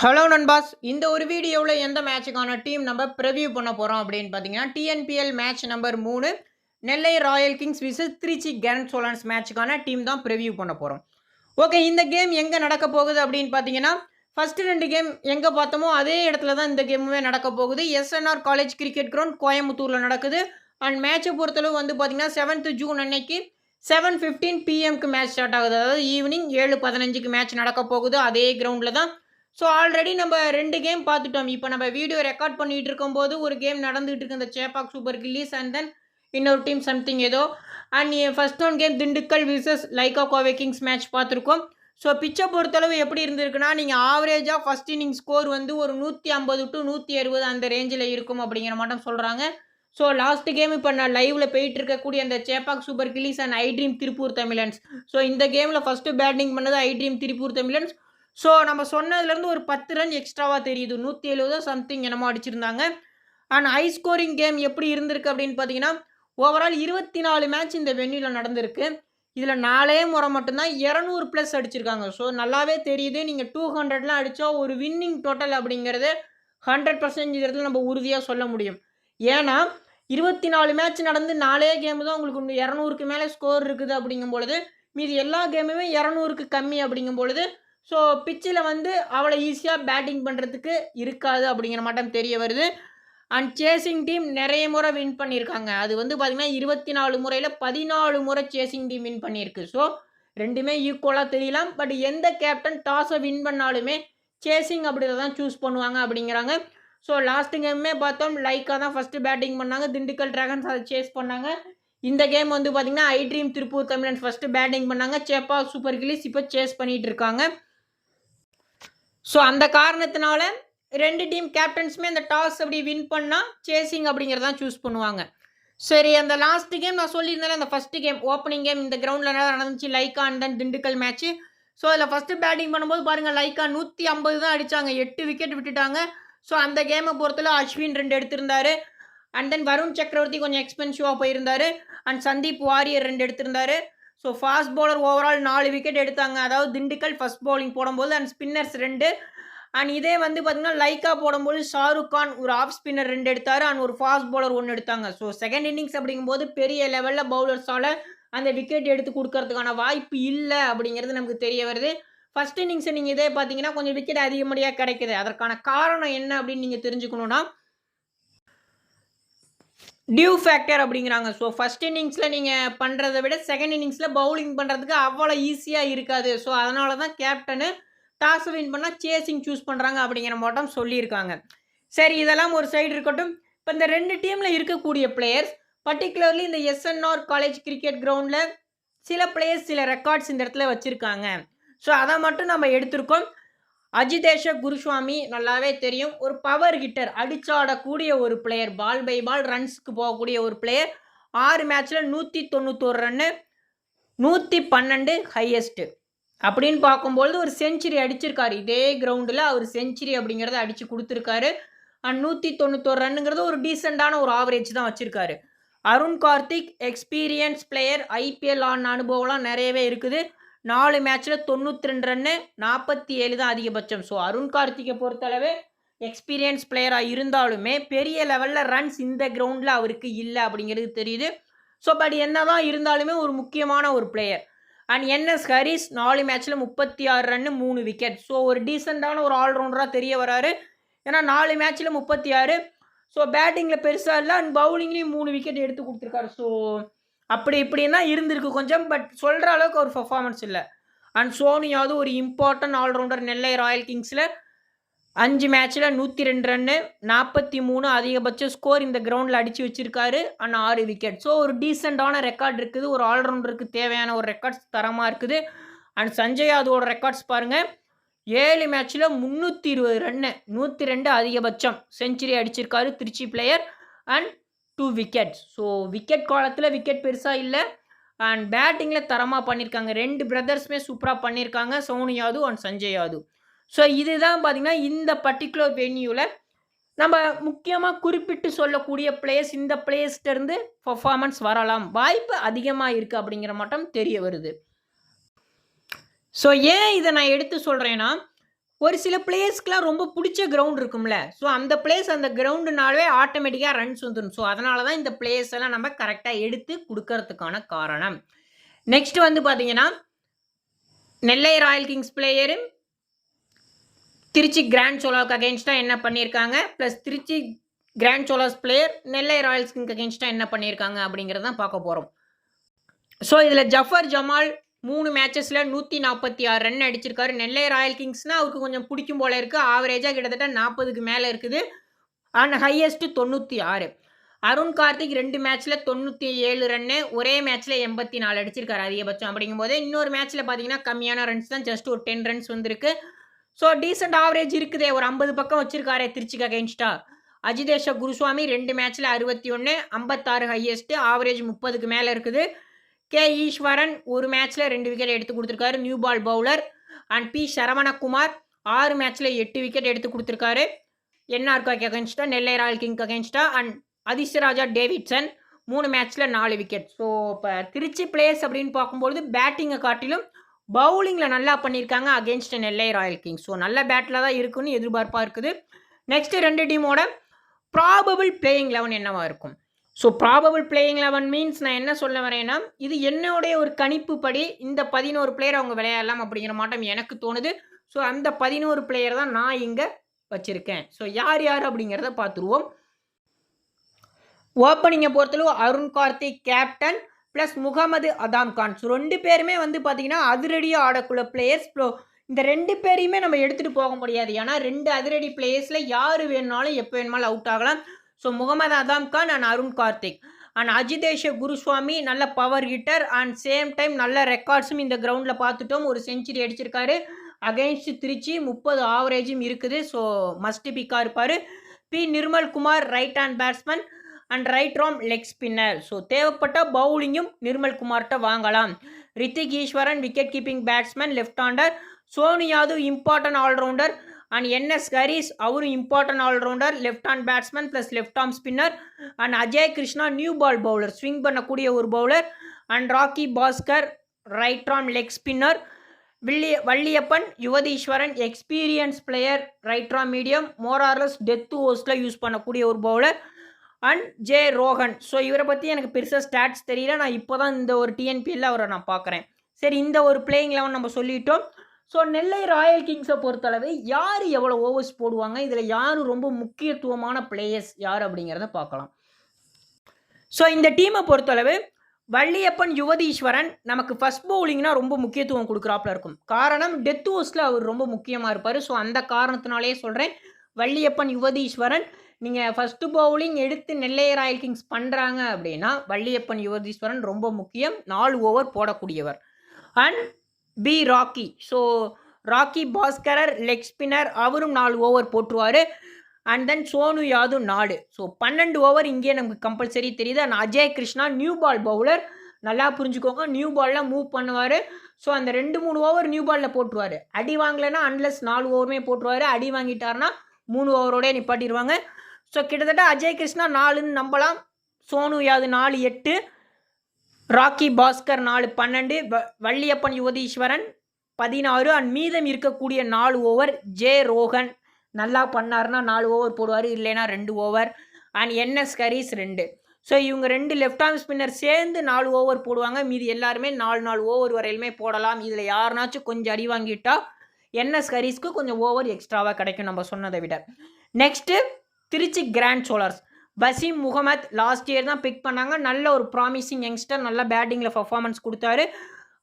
Hello நண்பாஸ். இந்த ஒரு வீடியோவில் எந்த மேட்சுக்கான டீம் நம்ம ப்ரிவியூ பண்ண போகிறோம் அப்படின்னு பார்த்தீங்கன்னா டிஎன்பிஎல் மேட்ச் நம்பர் மூணு Nellai royal kings versus Tiruchi grand Cholas மேட்சுக்கான team தான் ப்ரிவியூ பண்ண போகிறோம் ஓகே இந்த கேம் எங்கே நடக்க போகுது அப்படின்னு பார்த்தீங்கன்னா ஃபஸ்ட்டு ரெண்டு கேம் எங்கே பார்த்தோமோ அதே இடத்துல தான் இந்த கேமுமே நடக்க போகுது. எஸ்என்ஆர் காலேஜ் கிரிக்கெட் கிரவுண்ட் கோயம்புத்தூரில் நடக்குது. அண்ட் மேட்சை பொறுத்தளவு வந்து பார்த்தீங்கன்னா செவன்த் ஜூன் அன்னைக்கு செவன் ஃபிஃப்டீன் பிஎம்க்கு மேட்ச் ஸ்டார்ட் ஆகுது. அதாவது ஈவினிங் ஏழு பதினஞ்சுக்கு மேட்ச் நடக்க போகுது. அதே கிரவுண்டில் தான் ஸோ ஆல்ரெடி நம்ம ரெண்டு கேம் பார்த்துட்டோம். இப்போ நம்ம வீடியோ ரெக்கார்ட் பண்ணிட்டு இருக்கும்போது ஒரு கேம் நடந்துகிட்டு இருக்கு. இந்த Chepauk super Gillies and then இன்னொரு டீம் சம்திங் ஏதோ. And first one game Dindigul versus Lyca Kovai kings match பார்த்துருக்கோம். ஸோ பிச்சை பொறுத்தளவு எப்படி இருந்திருக்குன்னா நீங்கள் ஆவரேஜாக ஃபஸ்ட் இன்னிங் ஸ்கோர் வந்து ஒரு நூற்றி ஐம்பது டு நூற்றி அறுபது அந்த ரேஞ்சில் இருக்கும் அப்படிங்கிற மட்டும் சொல்கிறாங்க ஸோ லாஸ்ட் கேம் இப்போ நான் லைவில் போயிட்டு இருக்கக்கூடிய அந்த Chepauk Super Gillies and I Dream Tiruppur Tamizhans so இந்த கேமில் ஃபஸ்ட்டு பேட்டிங் பண்ணது I Dream Tiruppur Tamizhans so நம்ம சொன்னதுலேருந்து ஒரு பத்து ரன் எக்ஸ்ட்ராவாக தெரியுது. நூற்றி எழுபதோ சம்திங் என்னமோ அடிச்சிருந்தாங்க. அண்ட் ஹை ஸ்கோரிங் கேம் எப்படி இருந்திருக்கு அப்படின்னு பார்த்தீங்கன்னா ஓவரால் இருபத்தி நாலு மேட்ச் இந்த வென்யூவில் நடந்திருக்கு. இதில் நாலே முறை மட்டும்தான் இரநூறு ப்ளஸ் அடிச்சிருக்காங்க. ஸோ நல்லாவே தெரியுது. நீங்கள் டூ ஹண்ட்ரட்லாம் அடித்தா ஒரு வின்னிங் டோட்டல் அப்படிங்கிறது ஹண்ட்ரட் பர்சன்டேஜ் நம்ம உறுதியாக சொல்ல முடியும். ஏன்னா இருபத்தி நாலு மேட்ச் நடந்து நாலே கேமு தான் உங்களுக்கு இன்னும் இரநூறுக்கு மேலே ஸ்கோர் இருக்குது அப்படிங்கும் பொழுது மீதி எல்லா கேமுமே இரநூறுக்கு கம்மி அப்படிங்கும் பொழுது ஸோ பிச்சில் வந்து அவ்வளோ ஈஸியாக பேட்டிங் பண்ணுறதுக்கு இருக்காது அப்படிங்கிற மட்டும் தெரிய வருது. அண்ட் சேசிங் டீம் நிறைய முறை வின் பண்ணியிருக்காங்க. அது வந்து பார்த்திங்கன்னா இருபத்தி நாலு முறையில் பதினாலு முறை சேசிங் டீம் வின் பண்ணியிருக்கு. ஸோ ரெண்டுமே ஈக்குவலாக தெரியலாம். பட் எந்த கேப்டன் டாஸை வின் பண்ணாலுமே சேசிங் அப்படி தான் சூஸ் பண்ணுவாங்க அப்படிங்கிறாங்க. ஸோ லாஸ்ட் கேமுமே பார்த்தோம். லைக்காக தான் ஃபஸ்ட்டு பேட்டிங் பண்ணாங்க. திண்டுக்கல் ட்ராகன்ஸ் அதை சேஸ் பண்ணாங்க. இந்த கேம் வந்து பார்த்திங்கன்னா ஐ ட்ரீம் திருப்பூர் தமிழன் ஃபஸ்ட்டு பேட்டிங் பண்ணாங்க. சேப்பா சூப்பர் கிளிஸ் இப்போ சேஸ் பண்ணிகிட்டு இருக்காங்க. ஸோ அந்த காரணத்தினால ரெண்டு டீம் கேப்டன்ஸுமே அந்த டாஸ் அப்படி வின் பண்ணால் சேசிங் அப்படிங்கிறதான் சூஸ் பண்ணுவாங்க. சரி அந்த லாஸ்ட் கேம் நான் சொல்லியிருந்தேன் அந்த ஃபஸ்ட்டு கேம் ஓப்பனிங் கேம் இந்த கிரவுண்டில் நடந்துச்சு? Lyca and then Dindigul match so அதில் ஃபஸ்ட்டு பேட்டிங் பண்ணும்போது பாருங்கள் லைக்கா நூற்றி ஐம்பது தான் அடித்தாங்க எட்டு விக்கெட் விட்டுட்டாங்க. ஸோ அந்த கேமை பொறுத்தல அஸ்வின் ரெண்டு எடுத்திருந்தாரு. அண்ட் தென் வருண் சக்கரவர்த்தி கொஞ்சம் எக்ஸ்பென்சிவாக போயிருந்தாரு. அண்ட் சந்தீப் வாரியர் ரெண்டு எடுத்திருந்தாரு. ஸோ ஃபாஸ்ட் பவுலர் ஓவரால் நாலு விக்கெட் எடுத்தாங்க. அதாவது திண்டுக்கல் ஃபஸ்ட் பவுலிங் போடும்போது அண்ட் ஸ்பின்னர்ஸ் ரெண்டு. அண்ட் இதே வந்து பார்த்திங்கன்னா லைக்கா போடும்போது ஷாருக் கான் ஒரு ஆஃப் ஸ்பின்னர் ரெண்டு எடுத்தார். அண்ட் ஒரு ஃபாஸ்ட் பவுலர் ஒன்று எடுத்தாங்க. ஸோ செகண்ட் இன்னிங்ஸ் அப்படிங்கும்போது பெரிய லெவலில் பவுலர்ஸால் அந்த விக்கெட் எடுத்து கொடுக்கறதுக்கான வாய்ப்பு இல்லை அப்படிங்கிறது நமக்கு தெரிய வருது. ஃபஸ்ட் இன்னிங்ஸை நீங்கள் இதே பார்த்தீங்கன்னா கொஞ்சம் விக்கெட் அதிகப்படியாக கிடைக்குது. அதற்கான காரணம் என்ன அப்படின்னு நீங்கள் தெரிஞ்சுக்கணுன்னா டியூ ஃபேக்டர் அப்படிங்கிறாங்க. ஸோ ஃபஸ்ட் இன்னிங்ஸில் நீங்கள் பண்ணுறதை விட செகண்ட் இன்னிங்ஸில் பவுலிங் பண்ணுறதுக்கு அவ்வளோ ஈஸியாக இருக்காது. ஸோ அதனால தான் கேப்டனு டாஸ் வின் பண்ணால் சேசிங் சூஸ் பண்ணுறாங்க அப்படிங்கிற மட்டும் சொல்லியிருக்காங்க. சரி இதெல்லாம் ஒரு சைடு இருக்கட்டும். இப்போ இந்த ரெண்டு டீமில் இருக்கக்கூடிய பிளேயர்ஸ் பர்டிகுலர்லி இந்த எஸ்என்ஆர் காலேஜ் கிரிக்கெட் கிரவுண்டில் சில பிளேயர்ஸ் சில ரெக்கார்ட்ஸ் இந்த இடத்துல வச்சுருக்காங்க. ஸோ அதை மட்டும் நம்ம எடுத்திருக்கோம். அஜிதேஷ குருசுவாமி நல்லாவே தெரியும். ஒரு பவர் ஹிட்டர் அடிச்சாடக்கூடிய ஒரு பிளேயர் பால் பை பால் ரன்ஸ்க்கு போகக்கூடிய ஒரு பிளேயர் ஆறு மேட்ச்சில் நூற்றி தொண்ணூத்தோரு ரன்னு நூற்றி பன்னெண்டு ஹையஸ்ட்டு அப்படின்னு பார்க்கும்பொழுது ஒரு செஞ்சுரி அடிச்சிருக்காரு. இதே கிரவுண்டில் அவர் செஞ்சுரி அப்படிங்கிறத அடித்து கொடுத்துருக்காரு. அண்ட் நூற்றி தொண்ணூத்தோரு ரன்னுங்கிறது ஒரு டீசெண்டான ஒரு ஆவரேஜ் தான் வச்சுருக்காரு. Arun Karthik experience player IPL ஆன அனுபவம்லாம் நிறையவே இருக்குது. நாலு மேட்ச்சில் தொண்ணூற்றி ரெண்டு ரன்னு நாற்பத்தி ஏழு தான் அதிகபட்சம். ஸோ அருண் கார்த்திகை பொறுத்தளவு எக்ஸ்பீரியன்ஸ் பிளேயராக இருந்தாலுமே பெரிய லெவலில் ரன்ஸ் இந்த கிரவுண்டில் அவருக்கு இல்லை அப்படிங்கிறது தெரியுது. ஸோ பட் என்ன தான் இருந்தாலுமே ஒரு முக்கியமான ஒரு பிளேயர் அண்ட் என்எஸ் ஹரிஸ் நாலு மேட்ச்சில் முப்பத்தி ஆறு ரன்னு மூணு விக்கெட் ஸோ ஒரு டீசெண்டான ஒரு ஆல்ரவுண்டராக தெரிய வராரு. ஏன்னா நாலு மேட்ச்சில் முப்பத்தி ஆறு ஸோ பேட்டிங்கில் பெருசாக இல்லை அண்ட் பவுலிங்லேயும் மூணு விக்கெட் எடுத்து கொடுத்துருக்காரு. ஸோ அப்படி இப்படின்னா இருந்திருக்கு கொஞ்சம் பட் சொல்கிற அளவுக்கு ஒரு பர்ஃபார்மன்ஸ் இல்லை. அண்ட் சோனியாவது ஒரு important all rounder Nellai Royal கிங்ஸில் அஞ்சு மேட்ச்சில் நூற்றி ரெண்டு ரன்னு நாற்பத்தி மூணு அதிகபட்ச ஸ்கோர் இந்த கிரவுண்டில் அடித்து வச்சுருக்காரு. அண்ட் ஆறு விக்கெட் ஸோ ஒரு டீசெண்டான ரெக்கார்ட் இருக்குது. ஒரு ஆல்ரவுண்டருக்கு தேவையான ஒரு ரெக்கார்ட்ஸ் தரமாக இருக்குது. அண்ட் சஞ்சய் அதோட ரெக்கார்ட்ஸ் பாருங்கள் ஏழு மேட்ச்சில் முந்நூற்றி இருபது ரன்னு நூற்றி ரெண்டு அதிகபட்சம். செஞ்சுரி அடிச்சிருக்காரு Trichy player and two wickets so wicket காலத்தில் விக்கெட் பெருசாக இல்லை. அண்ட் பேட்டிங்கில் தரமாக பண்ணியிருக்காங்க ரெண்டு பிரதர்ஸுமே சூப்பராக பண்ணியிருக்காங்க சோனு யாது அண்ட் சஞ்சய் யாது ஸோ இதுதான் பார்த்திங்கன்னா இந்த பர்டிகுலர் வென்யூவில் நம்ம முக்கியமாக குறிப்பிட்டு சொல்லக்கூடிய பிளேயர்ஸ் இந்த பிளேயர்ஸ்டேருந்து பர்ஃபார்மன்ஸ் வரலாம். வாய்ப்பு அதிகமாக இருக்குது அப்படிங்கிற மட்டும் தெரிய வருது. ஸோ ஏன் இதை நான் எடுத்து சொல்கிறேன்னா ஒரு சில பிளேயர்ஸ்க்குலாம் ரொம்ப பிடிச்ச கிரவுண்ட் இருக்கும்ல. ஸோ அந்த பிளேஸ் அந்த கிரவுண்டுனாலே ஆட்டோமேட்டிக்காக ரன்ஸ் வந்துடும் ஸோ அதனால தான் இந்த பிளேயர்ஸ் எல்லாம் நம்ம கரெக்டாக எடுத்து கொடுக்கறதுக்கான காரணம். நெக்ஸ்ட் வந்து பார்த்தீங்கன்னா, Nellai Royal Kings player Trichy Grand சோலாவுக்கு அகேன்ஸ்டாக என்ன பண்ணியிருக்காங்க? Plus Trichy Grand Cholas player Nellai Royals Kings அகைன்ஸ்ட்டா என்ன பண்ணியிருக்காங்க? அப்படிங்கிறத தான் பார்க்க போகிறோம் ஸோ இதில் ஜஃபர் ஜமால் மூணு மேட்ச்சஸில் நூற்றி நாற்பத்தி ஆறு ரன் அடிச்சிருக்காரு. நெல்லை ராயல் கிங்ஸ்னால் அவருக்கு கொஞ்சம் பிடிக்கும் போல இருக்குது ஆவரேஜாக கிட்டத்தட்ட நாற்பதுக்கு மேலே இருக்குது. அண்ட் ஹையஸ்ட்டு தொண்ணூற்றி ஆறு அருண் கார்த்திக் ரெண்டு மேட்ச்சில் தொண்ணூற்றி ஏழு ரன்னு. ஒரே மேட்ச்சில் எண்பத்தி நாலு அடிச்சிருக்காரு அதிகபட்சம். அப்படிங்கும்போது இன்னொரு மேட்ச்சில் பார்த்தீங்கன்னா, கம்மியான ரன்ஸ் தான். ஜஸ்ட் ஒரு 10 ரன்ஸ் வந்திருக்கு. ஸோ டீசென்ட் ஆவரேஜ் இருக்குதே. ஒரு 50 பக்கம் வச்சிருக்காரே திருச்சிக்கு அகைன்ஸ்ட்டா. அஜிதேஷ குருசுவாமி 2 மேட்ச்ல 61, 56 ஹையஸ்ட். ஆவரேஜ் முப்பதுக்கு மேலே இருக்குது. கே. ஈஸ்வரன் ஒரு மேட்ச்ல ரெண்டு விக்கெட் எடுத்து கொடுத்துருக்காரு new ball bowler. And P. Saravanakumar ஆறு மேட்ச்ல எட்டு விக்கெட் எடுத்து கொடுத்துருக்காரு என்ஆர்காக்கு அகைன்ஸ்ட்டா, நெல்லை ராயல் கிங்ஸ்க்கு அகைன்ஸ்ட்டா. அண்ட் அதிர்ஷ்டராஜா டேவிட்சன் மூணு மேட்ச்ல நாலு விக்கெட். ஸோ இப்போ திருச்சி பிளேயர்ஸ் அப்படின்னு பார்க்கும்பொழுது பேட்டிங்கை காட்டிலும் பவுலிங்கில் நல்லா பண்ணியிருக்காங்க against Nellai Royal Kings. So நல்ல பேட்டில் தான் இருக்குன்னு எதிர்பார்ப்பாக இருக்குது. நெக்ஸ்ட்டு ரெண்டு டீமோட ப்ராபபிள் பிளேயிங் லெவன் என்னவாக இருக்கும்? ஸோ ப்ராபபிள் பிளேயிங் 11 மீன்ஸ் நான் என்ன சொல்ல வரேன்னா, இது என்னுடைய ஒரு கணிப்புப்படி இந்த 11 பிளேயர் அவங்க விளையாடலாம் அப்படிங்கிற மாட்டம் எனக்கு தோணுது. ஸோ அந்த 11 பிளேயர் தான் நான் இங்கே வச்சுருக்கேன் ஸோ யார் யார் அப்படிங்கிறத பார்த்துருவோம். ஓப்பனிங்கை பொறுத்தளவு Arun Karthik captain plus Mohammed Adham Khan. So ரெண்டு பேருமே வந்து பார்த்திங்கன்னா அதிரடியாக ஆடக்குள்ள பிளேயர்ஸ். ப்ரோ இந்த ரெண்டு பேரையுமே நம்ம எடுத்துகிட்டு போக முடியாது. ஏன்னா ரெண்டு அதிரடி பிளேயர்ஸில் யார் வேணுனாலும் எப்போ வேணுமாலும் அவுட் ஆகலாம். So Mohammed Adham Khan and Arun Karthik. And Ajitesh Guruswamy நல்ல power hitter and same time நல்ல ரெக்கார்ட்ஸும் இந்த கிரவுண்டில் பார்த்துட்டோம். ஒரு செஞ்சுரி அடிச்சிருக்காரு. அகைன்ஸ்ட் திருச்சி 30 ஆவரேஜும் இருக்குது. ஸோ மஸ்ட் பிக்காக இருப்பார் B. Nirmal Kumar right hand batsman and right arm leg spinner. So தேவைப்பட்ட பவுலிங்கும் நிர்மல் குமார்கிட்ட வாங்கலாம். Rithik Eswaran wicket keeping batsman left hander Soni Yadav important all rounder and N S. Haris அவரும் important all rounder. Left hand batsman plus left arm spinner. And Ajay Krishna new ball bowler. Swing பண்ணக்கூடிய ஒரு bowler. And Rocky Bhaskar right arm leg spinner. Willy Valliappan Yudheeswaran experience player right arm medium. மோரார்லஸ் death less death use பண்ணக்கூடிய ஒரு bowler. And J Rohan. So இவரை பற்றி எனக்கு பெருசாக stats தெரியல. நான் இப்போ தான் இந்த ஒரு டிஎன்பிஎல்ல அவரை நான் பார்க்குறேன். சரி இந்த ஒரு பிளேயிங் 11 நம்ம சொல்லிட்டோம். ஸோ நெல்லை ராயல் கிங்ஸை பொறுத்தளவு யார் எவ்வளோ ஓவர்ஸ் போடுவாங்க? இதில் யார் ரொம்ப முக்கியத்துவமான பிளேயர்ஸ் யார் அப்படிங்கிறத பார்க்கலாம். ஸோ இந்த டீமை பொறுத்தளவு வள்ளியப்பன் யுவதீஸ்வரன் நமக்கு ஃபஸ்ட் பவுலிங்னா ரொம்ப முக்கியத்துவம் கொடுக்குறாப்புல இருக்கும். காரணம் டெத் ஓவர்ஸ்ல அவர் ரொம்ப முக்கியமாக இருப்பார் ஸோ அந்த காரணத்தினாலேயே சொல்கிறேன் வள்ளியப்பன் யுவதீஸ்வரன் நீங்கள் ஃபஸ்ட்டு பவுலிங் எடுத்து நெல்லை ராயல் கிங்ஸ் பண்ணுறாங்க அப்படின்னா, வள்ளியப்பன் யுவதீஸ்வரன் ரொம்ப முக்கியம். நாலு over போடக்கூடியவர். And P. Rocky. So Rocky Bhaskar leg spinner அவரும் நாலு ஓவர் போட்டுருவார் அண்ட் தென் சோனு யாதும் நாலு ஸோ 12 ஓவர் இங்கேயே நமக்கு கம்பல்சரி தெரியுது. And Ajay Krishna new ball bowler. நல்லா புரிஞ்சுக்கோங்க. நியூ பாலில் மூவ் பண்ணுவார் ஸோ அந்த 2, 3 ஓவர் நியூ பாலில் போட்டுருவார் அடி வாங்கலைன்னா அன்லெஸ் நாலு ஓவருமே போட்டுருவாரு. அடி வாங்கிட்டாருன்னா மூணு ஓவரோடய நிப்பாட்டிடுவாங்க ஸோ கிட்டத்தட்ட அஜய் கிருஷ்ணா நாலுன்னு நம்பலாம். சோனு யாது நாலு எட்டு ராக்கி பாஸ்கர் 4, 12. வ வள்ளியப்பன் யுவதீஸ்வரன் 16 அண்ட் மீதம் இருக்கக்கூடிய நாலு ஓவர் ஜே ரோகன் நல்லா பண்ணாருன்னா நாலு ஓவர் போடுவார் இல்லைன்னா ரெண்டு over. And N S. Harish ரெண்டு ஸோ இவங்க ரெண்டு லெஃப்ட் ஆர்ம் ஸ்பின்னர் சேர்ந்து நாலு ஓவர் போடுவாங்க. மீதி எல்லாருமே 4, 4 ஓவர் வரையிலுமே போடலாம். இதில் யாருனாச்சும் கொஞ்சம் அடி வாங்கிட்டா என்.எஸ். ஹரிஸ்க்கு கொஞ்சம் ஓவர் எக்ஸ்ட்ராவாக கிடைக்கும் நம்ம சொன்னதை விட. Next Trichy Grand Cholas. Baseem Mohammed last year தான் பிக் பண்ணாங்க. நல்ல ஒரு ப்ராமிசிங் யங்ஸ்டர். நல்ல பேட்டிங்கில் பர்ஃபார்மன்ஸ் கொடுத்தாரு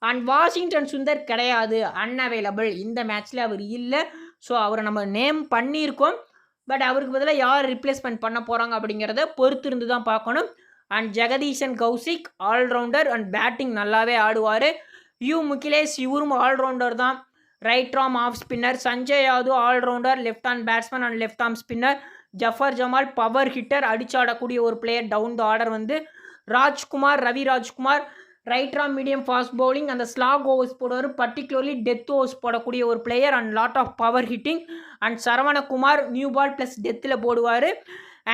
அண்ட் வாஷிங்டன் சுந்தர் கிடையாது. அன்அவைலபிள். இந்த மேட்ச்சில் அவர் இல்லை ஸோ அவரை நம்ம நேம் பண்ணியிருக்கோம். பட் அவருக்கு பதிலாக யார் ரிப்ளேஸ்மெண்ட் பண்ண போகிறாங்க அப்படிங்கிறத பொறுத்திருந்து தான் பார்க்கணும். And Jagadeesan Kaushik all rounder and batting நல்லாவே ஆடுவார் யூ முகிலேஷ் இவரும் ஆல்ரவுண்டர் தான். Right arm off spinner. Sanjay Yadav all rounder left hand batsman and left arm spinner. Jafar Jamal power hitter அடிச்சாடக்கூடிய ஒரு பிளேயர் டவுன் த ஆர்டர் வந்து Rajkumar Ravi Rajkumar right arm medium fast bowling அந்த slog overs போடுவார். Particularly death overs போடக்கூடிய ஒரு player and lot of power hitting and Saravanakumar new ball plus டெத்தில் போடுவார்.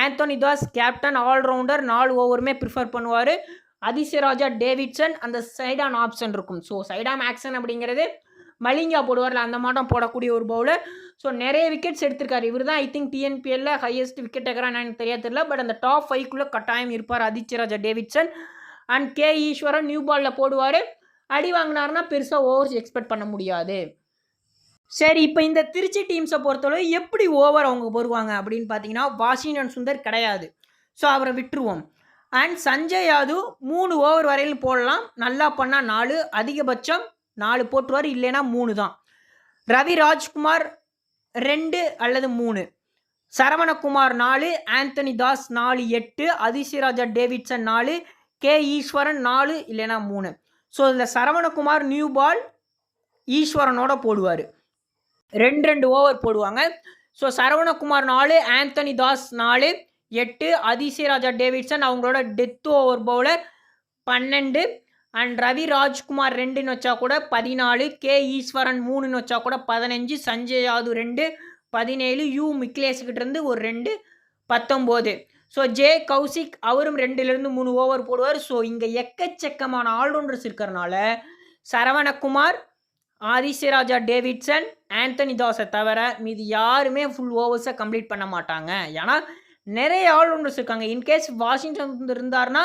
Anthony Das captain allrounder நாலு ஓவருமே prefer பண்ணுவார். அதிசயராஜா Davidson அந்த சைடான் option இருக்கும். ஸோ சைடான் ஆக்ஷன் அப்படிங்கிறது மலிங்கா போடுவார்ல அந்த மாட்டம் போடக்கூடிய ஒரு பவுலர் ஸோ நிறைய விக்கெட்ஸ் எடுத்திருக்காரு. இவர் தான் ஐ திங்க் டிஎன்பிஎல்ல ஹையஸ்ட் விக்கெட் டேக்கரான்னு எனக்கு தெரியாது தெரியல. பட் அந்த டாப் ஃபைவ்க்குள்ளே கட்டாயம் இருப்பார் Adithyaraja Davidson and K Eswaran new பாலில் போடுவார். அடி வாங்கினாருன்னா பெருசாக ஓவர்ஸ் எக்ஸ்பெக்ட் பண்ண முடியாது. சரி இப்போ இந்த திருச்சி டீம்ஸை பொறுத்தளவு எப்படி ஓவர் அவங்க போடுவாங்க அப்படின்னு பார்த்தீங்கன்னா வாஷிங்டன் சுந்தர் கிடையாது. ஸோ அவரை விட்டுருவோம். அண்ட் சஞ்சய் யாதவ் மூணு ஓவர் வரையில் போடலாம். நல்லா பண்ணால் நாலு அதிகபட்சம் நாலு போட்டுருவார் இல்லைன்னா மூணு தான். ரவி ராஜ்குமார் ரெண்டு அல்லது மூணு. சரவணகுமார் நாலு ஆந்தனி தாஸ் நாலு எட்டு அதிசிராஜா டேவிட்சன் நாலு கே ஈஸ்வரன் நாலு இல்லைன்னா மூணு. ஸோ இதில் சரவணகுமார் நியூ பால் ஈஸ்வரனோட போடுவார். ரெண்டு ரெண்டு ஓவர் போடுவாங்க. ஸோ சரவணகுமார் நாலு ஆந்தனி தாஸ் நாலு எட்டு அதிசிராஜா டேவிட்சன் அவங்களோட டெத் ஓவர் பவுலர் பன்னெண்டு அண்ட் ரவி ராஜ்குமார் ரெண்டுன்னு வச்சா கூட பதினாலு கே ஈஸ்வரன் மூணுன்னு வச்சா கூட பதினஞ்சு சஞ்சய் யாது ரெண்டு பதினேழு யூ மிக்லேஸ்கிட்ட இருந்து ஒரு ரெண்டு பத்தொம்போது. ஸோ ஜே கௌசிக் அவரும் ரெண்டுலேருந்து மூணு ஓவர் போடுவார். ஸோ இங்கே எக்கச்சக்கமான ஆல்ரவுண்டர்ஸ் இருக்கிறனால சரவணகுமார் ஆதித்யராஜா டேவிட்சன் ஆந்தனி தாஸை தவிர மீதி யாருமே ஃபுல் ஓவர்ஸை கம்ப்ளீட் பண்ண மாட்டாங்க. ஏன்னா நிறைய ஆல்ரவுண்டர்ஸ் இருக்காங்க. இன்கேஸ் வாஷிங்டன் இருந்தார்னா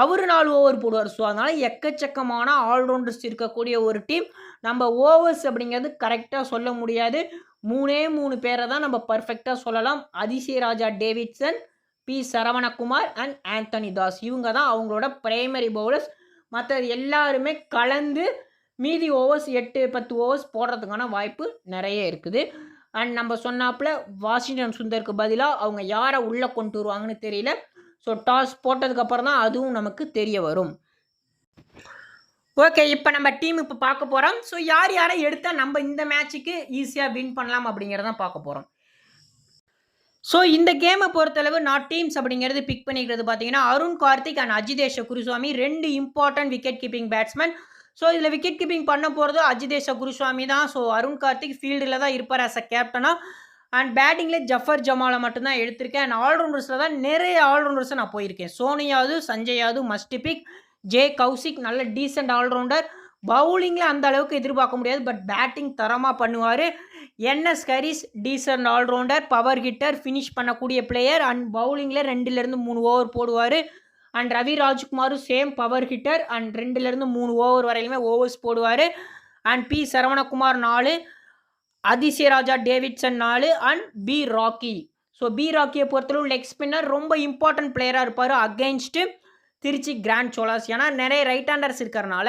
அவர் நாலு ஓவர் போடுவார். ஸோ அதனால் எக்கச்சக்கமான ஆல்ரவுண்டர்ஸ் இருக்கக்கூடிய ஒரு டீம் நம்ம ஓவர்ஸ் அப்படிங்கிறது கரெக்டாக சொல்ல முடியாது. மூணே மூணு பேரை தான் நம்ம பர்ஃபெக்டாக சொல்லலாம். Athisaya Raja Davidson B Saravanakumar and Anthony Das. இவங்க தான் அவங்களோட பிரைமரி பவுலர்ஸ் மற்ற எல்லாருமே கலந்து மீதி ஓவர்ஸ் எட்டு பத்து ஓவர்ஸ் போடுறதுக்கான வாய்ப்பு நிறைய இருக்குது. அண்ட் நம்ம சொன்னாப்புல வாஷிங்டன் சுந்தருக்கு பதிலாக அவங்க யாரை உள்ளே கொண்டு வருவாங்கன்னு தெரியல. ஸோ டாஸ் போட்டதுக்கப்புறம் தான் அதுவும் நமக்கு தெரிய வரும். ஓகே இப்போ நம்ம டீம் இப்போ பார்க்க போகிறோம் ஸோ யார் யாரை எடுத்தால் நம்ம இந்த மேட்ச்சுக்கு ஈஸியாக வின் பண்ணலாம் அப்படிங்கிறதான் பார்க்க போகிறோம் ஸோ இந்த கேமை பொறுத்தளவு நான் டீம்ஸ் அப்படிங்கிறது பிக் பண்ணிக்கிறது பார்த்தீங்கன்னா அருண் கார்த்திக் அண்ட் அஜிதேஷ குருசுவாமி ரெண்டு important wicket keeping batsman so இதில் விக்கெட் கீப்பிங் பண்ண போகிறது அஜிதேஷ குருசுவாமி தான். ஸோ அருண் கார்த்திக் ஃபீல்டில் தான் இருப்பார் ஆஸ் அ கேப்டனாக அண்ட் பேட்டிங்கில் ஜஃபர் ஜமாலை மட்டும்தான் எடுத்திருக்கேன். அண்ட் ஆல்ரவுண்டர்ஸில் தான் நிறைய ஆல்ரவுண்டர்ஸை நான் போயிருக்கேன். சோனியாவது சஞ்சயாவது சஞ்சய் பிக் ஜே கௌசிக் நல்ல டீசெண்ட் ஆல்ரவுண்டர் பவுலிங்கில் அந்த அளவுக்கு எதிர்பார்க்க முடியாது. பட் பேட்டிங் தரமாக பண்ணுவார். N S Harish decent allrounder power hitter finish பண்ணக்கூடிய பிளேயர் அண்ட் பவுலிங்கில் ரெண்டுலேருந்து மூணு ஓவர் போடுவார். அண்ட் ரவி ராஜ்குமாரும் சேம் பவர் ஹிட்டர் அண்ட் ரெண்டுலேருந்து மூணு ஓவர் வரையிலுமே ஓவர்ஸ் போடுவார். அண்ட் பி சரவணகுமார் நாலு. அதிசயராஜா டேவிட்சன் நாலு and B Rocky so B ராக்கியை பொறுத்தளவு லெக் ஸ்பின்னர் ரொம்ப இம்பார்ட்டன்ட் பிளேயராக இருப்பார் அகெயின்ஸ்ட்டு திருச்சி கிராண்ட் சோலாஸ் ஏன்னா நிறைய ரைட் ஹேண்டர்ஸ் இருக்கிறனால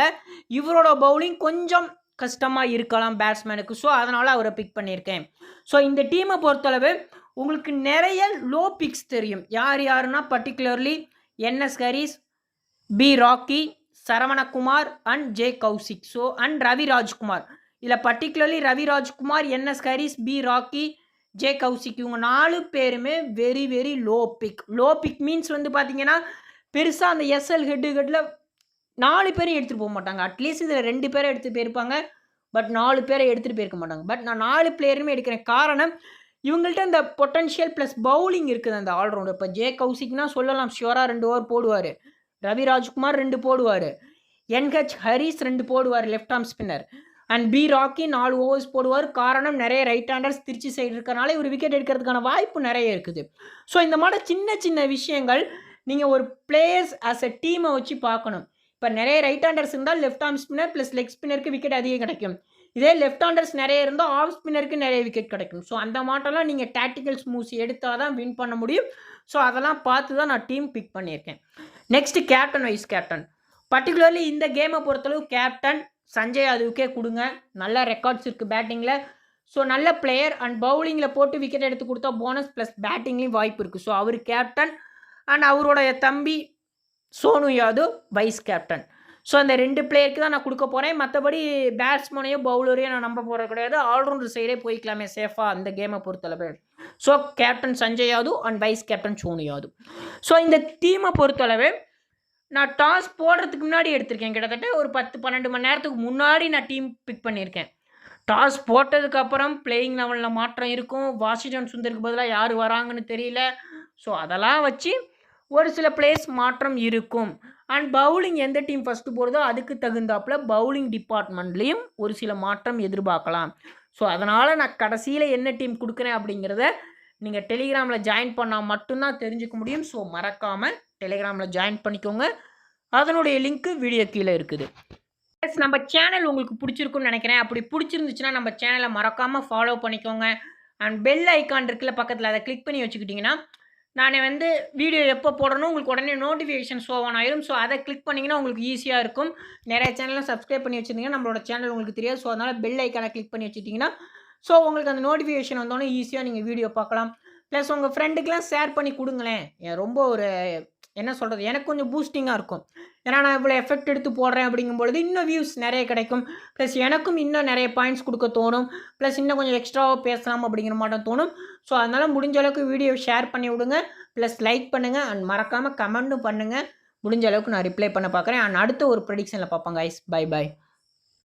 இவரோட பவுலிங் கொஞ்சம் கஷ்டமாக இருக்கலாம் பேட்ஸ்மேனுக்கு ஸோ அதனால் அவரை பிக் பண்ணியிருக்கேன். ஸோ இந்த டீமை பொறுத்தளவு உங்களுக்கு நிறைய லோ பிக்ஸ் தெரியும். யார் யாருன்னா particularly N S Haris B Rocky Saravanakumar and J Kaushik so and Ravi Rajkumar இதில் particularly Ravi Rajkumar N S Haris B Rocky J Kaushik இவங்க நாலு பேருமே very very low pick low pick means வந்து பார்த்தீங்கன்னா பெருசாக அந்த SL head ஹெட்டில் நாலு பேரும் எடுத்துகிட்டு போக மாட்டாங்க. அட்லீஸ்ட் இதில் ரெண்டு பேரை எடுத்துகிட்டு போயிருப்பாங்க. பட் நாலு பேரை எடுத்துகிட்டு போயிருக்க மாட்டாங்க. பட் நான் நாலு பிளேயருமே எடுக்கிறேன். காரணம் இவங்கள்ட்ட இந்த பொட்டன்ஷியல் ப்ளஸ் பவுலிங் இருக்குது அந்த ஆல்ரவுண்டர் இப்போ ஜே கௌசிக்னா சொல்லலாம் ஷியோராக ரெண்டு ஓவர் போடுவார். ரவி ராஜ்குமார் ரெண்டு போடுவார். என்ஹெச் ஹரிஸ் ரெண்டு போடுவார் left arm spinner and P Rocky நாலு ஓவர்ஸ் போடுவார். காரணம் நிறைய ரைட் ஹேண்டர்ஸ் திருச்சி சைடு இருக்கனால இவர் விக்கெட் எடுக்கிறதுக்கான வாய்ப்பு நிறைய இருக்குது. ஸோ இந்த மாதிரி சின்ன சின்ன விஷயங்கள் நீங்கள் ஒரு பிளேயர்ஸ் ஆஸ் எ டீமை வச்சு பார்க்கணும். இப்போ நிறைய ரைட் ஹேண்டர்ஸ் இருந்தால் left arm spinner plus leg ஸ்பின்னருக்கு wicket அதிகம் கிடைக்கும். இதே லெஃப்ட் ஹேண்டர்ஸ் நிறைய இருந்தால் ஆஃப் ஸ்பின்னருக்கு நிறைய விக்கெட் கிடைக்கும். ஸோ அந்த மாட்டெல்லாம் நீங்கள் டாக்டிக்கல்ஸ் ஸ்மூஸ் எடுத்தால் தான் வின் பண்ண முடியும். ஸோ அதெல்லாம் பார்த்து தான் நான் டீம் பிக் பண்ணியிருக்கேன். Next captain vice captain particularly இந்த கேமை பொறுத்தளவு கேப்டன் சஞ்சய் யாதவுக்கே கொடுங்க. நல்ல ரெக்கார்ட்ஸ் இருக்குது பேட்டிங்கில் ஸோ நல்ல பிளேயர் அண்ட் பவுலிங்கில் போட்டு விக்கெட் எடுத்து கொடுத்தா போனஸ் ப்ளஸ் பேட்டிங்லேயும் வாய்ப்பு இருக்குது ஸோ அவர் கேப்டன் அண்ட் அவருடைய தம்பி Sonu Yadav vice captain so அந்த ரெண்டு பிளேயருக்கு தான் நான் கொடுக்க போகிறேன் மற்றபடி பேட்ஸ்மேனையோ பவுலரையோ நான் நம்ப போகிறது கிடையாது. ஆல்ரவுண்டர் சைடே போய்க்கலாமே சேஃபாக அந்த கேமை பொறுத்தளவு. So captain Sanjay Yadav and vice captain Sonu Yadav. So இந்த டீமை பொறுத்தளவு நான் டாஸ் போடுறதுக்கு முன்னாடி எடுத்திருக்கேன். கிட்டத்தட்ட ஒரு பத்து பன்னெண்டு மணி நேரத்துக்கு முன்னாடி நான் டீம் பிக் பண்ணியிருக்கேன். டாஸ் போட்டதுக்கப்புறம் பிளேயிங் லெவலில் மாற்றம் இருக்கும். வாஷிங்டன் சுந்தருக்கு பதிலாக யார் வராங்கன்னு தெரியல. ஸோ அதெல்லாம் வச்சு ஒரு சில பிளேஸ் மாற்றம் இருக்கும். அண்ட் பவுலிங் எந்த டீம் ஃபஸ்ட்டு போகிறதோ அதுக்கு தகுந்தாப்புல பவுலிங் டிபார்ட்மெண்ட்லேயும் ஒரு சில மாற்றம் எதிர்பார்க்கலாம். ஸோ அதனால் நான் கடைசியில் என்ன டீம் கொடுக்குறேன் அப்படிங்கிறத நீங்கள் டெலிகிராமில் ஜாயின் பண்ணால் மட்டும்தான் தெரிஞ்சுக்க முடியும். ஸோ மறக்காமல் டெலிகிராமில் ஜாயின் பண்ணிக்கோங்க. அதனுடைய லிங்க்கு வீடியோ கீழே இருக்குது. ப்ளஸ் நம்ம சேனல் உங்களுக்கு பிடிச்சிருக்குன்னு நினைக்கிறேன். அப்படி பிடிச்சிருந்துச்சுன்னா நம்ம சேனலை மறக்காமல் ஃபாலோ பண்ணிக்கோங்க. அண்ட் பெல் ஐக்கான் இருக்குல்ல பக்கத்தில் அதை கிளிக் பண்ணி வச்சுக்கிட்டிங்கன்னா நான் வந்து வீடியோ எப்போ போடணும் உங்களுக்கு உடனே நோட்டிஃபிகேஷன் ஷோ ஆன் ஆயிரும். ஸோ அதை கிளிக் பண்ணிங்கன்னா உங்களுக்கு ஈஸியாக இருக்கும். நிறைய சேனலில் சப்ஸ்கிரைப் பண்ணி வச்சுருந்தீங்கன்னா நம்மளோட சேனல் உங்களுக்கு தெரியாது. ஸோ அதனால் பெல் ஐக்கானை கிளிக் பண்ணி வச்சுட்டிங்கன்னா ஸோ உங்களுக்கு அந்த நோட்டிஃபிகேஷன் வந்தோடனே ஈஸியாக நீங்கள் வீடியோ பார்க்கலாம். ப்ளஸ் உங்கள் ஃப்ரெண்டுக்கெலாம் ஷேர் பண்ணி கொடுங்களேன். ஏன் ரொம்ப ஒரு என்ன சொல்கிறது எனக்கு கொஞ்சம் பூஸ்டிங்காக இருக்கும். ஏன்னா நான் இவ்வளோ எஃபெக்ட் எடுத்து போடுறேன் அப்படிங்கும்பொழுது இன்னும் வியூஸ் நிறைய கிடைக்கும். ப்ளஸ் எனக்கும் இன்னும் நிறைய பாயிண்ட்ஸ் கொடுக்க தோணும். ப்ளஸ் இன்னும் கொஞ்சம் எக்ஸ்ட்ராவாக பேசலாம் அப்படிங்கிற மாட்டம் தோணும். ஸோ அதனால் முடிஞ்ச அளவுக்கு வீடியோ ஷேர் பண்ணி விடுங்க. ப்ளஸ் லைக் பண்ணுங்கள் அண்ட் மறக்காமல் கமெண்ட்டும் பண்ணுங்கள் முடிஞ்ச அளவுக்கு நான் ரிப்ளை பண்ண பார்க்குறேன் அண்ட் அடுத்த ஒரு ப்ரெடிக்ஷனில் பார்ப்பேன் கைஸ் பை பை